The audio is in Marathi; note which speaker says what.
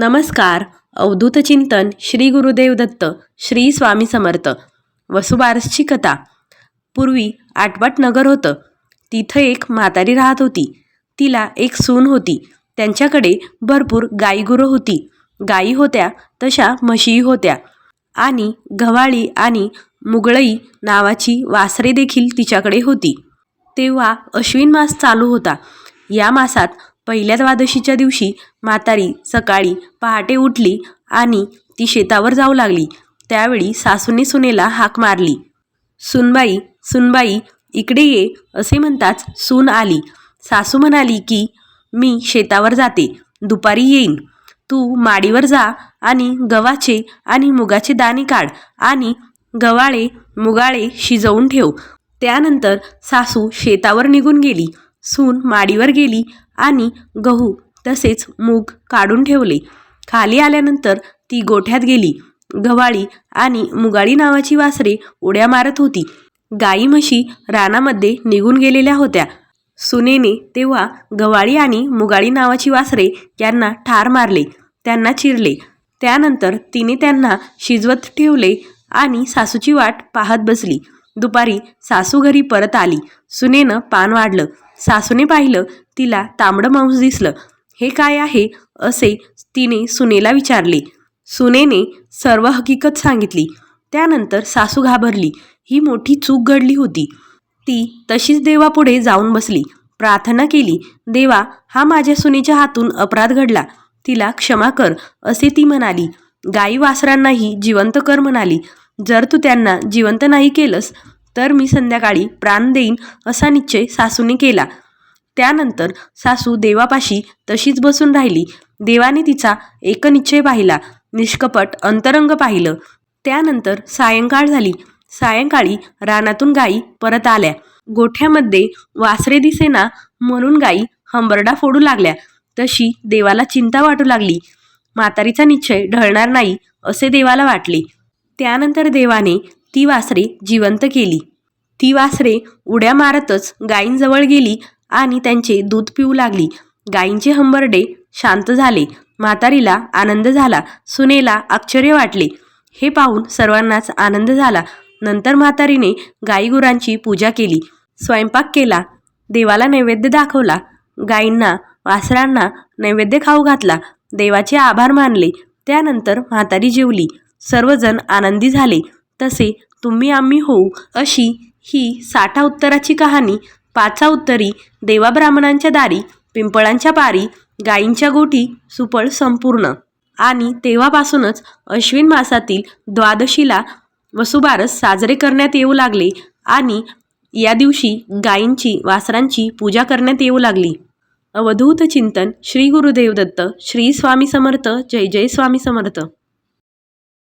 Speaker 1: नमस्कार. अवधूत चिंतन श्री गुरुदेव दत्त श्री स्वामी समर्थ. वसुबारसची कथा. पूर्वी आटपाट नगर होतं. तिथं एक म्हातारी राहत होती. तिला एक सून होती. त्यांच्याकडे भरपूर गाईगुरं होती. गायी होत्या तशा म्हशीही होत्या. आणि गव्हाळी आणि मुगळई नावाची वासरे देखील तिच्याकडे होती. तेव्हा अश्विन मास चालू होता. या मासात पहिल्या द्वादशीच्या दिवशी म्हातारी सकाळी पहाटे उठली आणि ती शेतावर जाऊ लागली. त्यावेळी सासूने सुनेला हाक मारली. सुनबाई सुनबाई इकडे ये असे म्हणताच सून आली. सासू म्हणाली की मी शेतावर जाते दुपारी येईन. तू माडीवर जा आणि गव्हाचे आणि मुगाचे दाणे काढ आणि गव्हाळे मुगाळे शिजवून ठेव. त्यानंतर सासू शेतावर निघून गेली. सून माडीवर गेली आणि गहू तसेच मूग काढून ठेवले. खाली आल्यानंतर ती गोठ्यात गेली. गव्हाळी आणि मुगाळी नावाची वासरे उड्या मारत होती. गाई म्हशी रानामध्ये निघून गेलेल्या होत्या. सुनेने तेव्हा गव्हाळी आणि मुगाळी नावाची वासरे यांना ठार मारले. त्यांना चिरले. त्यानंतर तिने त्यांना शिजवत ठेवले आणि सासूची वाट पाहत बसली. दुपारी सासू घरी परत आली. सुनेनं पान वाढलं. सासूने पाहिलं तिला तांबडं मांस दिसलं. हे काय आहे? असे तिने सुनेला विचारले. सुनेने सर्व हकीकत सांगितली. त्यानंतर सासू घाबरली. ही मोठी चूक घडली होती. ती तशीच देवापुढे जाऊन बसली. प्रार्थना केली देवा हा माझ्या सुनेच्या हातून अपराध घडला. तिला क्षमा कर असे ती म्हणाली. गाई वासरांनाही जिवंत कर म्हणाली. जर तू त्यांना जिवंत नाही केलंस तर मी संध्याकाळी प्राण देईन असा निश्चय सासूने केला. त्यानंतर सासू देवापाशी तशीच बसून राहिली. देवाने तिचा एकनिश्चय पाहिला. निष्कपट अंतरंग पाहिलं. त्यानंतर सायंकाळ झाली. सायंकाळी रानातून गायी परत आल्या. गोठ्यामध्ये वासरे दिसेना म्हणून गायी हंबरडा फोडू लागल्या. तशी देवाला चिंता वाटू लागली. म्हातारीचा निश्चय ढळणार नाही असे देवाला वाटले. त्यानंतर देवाने ती वासरे जिवंत केली. ती वासरे उड्या मारतच गायींजवळ गेली आणि त्यांचे दूध पिऊ लागली. गायींचे हंबरडे शांत झाले. म्हातारीला आनंद झाला. सुनेला आश्चर्य वाटले. हे पाहून सर्वांनाच आनंद झाला. नंतर म्हातारीने गाईगुरांची पूजा केली. स्वयंपाक केला. देवाला नैवेद्य दाखवला. गायींना वासरांना नैवेद्य खाऊ घातला. देवाचे आभार मानले. त्यानंतर म्हातारी जेवली. सर्वजण आनंदी झाले. तसे तुम्ही आम्ही होऊ अशी ही साठा उत्तराची कहाणी पाचा उत्तरी देवा ब्राह्मणांच्या दारी पिंपळांच्या पारी गायींच्या गोठी सुपळ संपूर्ण. आणि तेव्हापासूनच अश्विन मासातील द्वादशीला वसुबारस साजरे करण्यात येऊ लागले आणि या दिवशी गायींची वासरांची पूजा करण्यात येऊ लागली. अवधूत चिंतन श्री गुरुदेव दत्त श्री स्वामी समर्थ जय जय स्वामी समर्थ.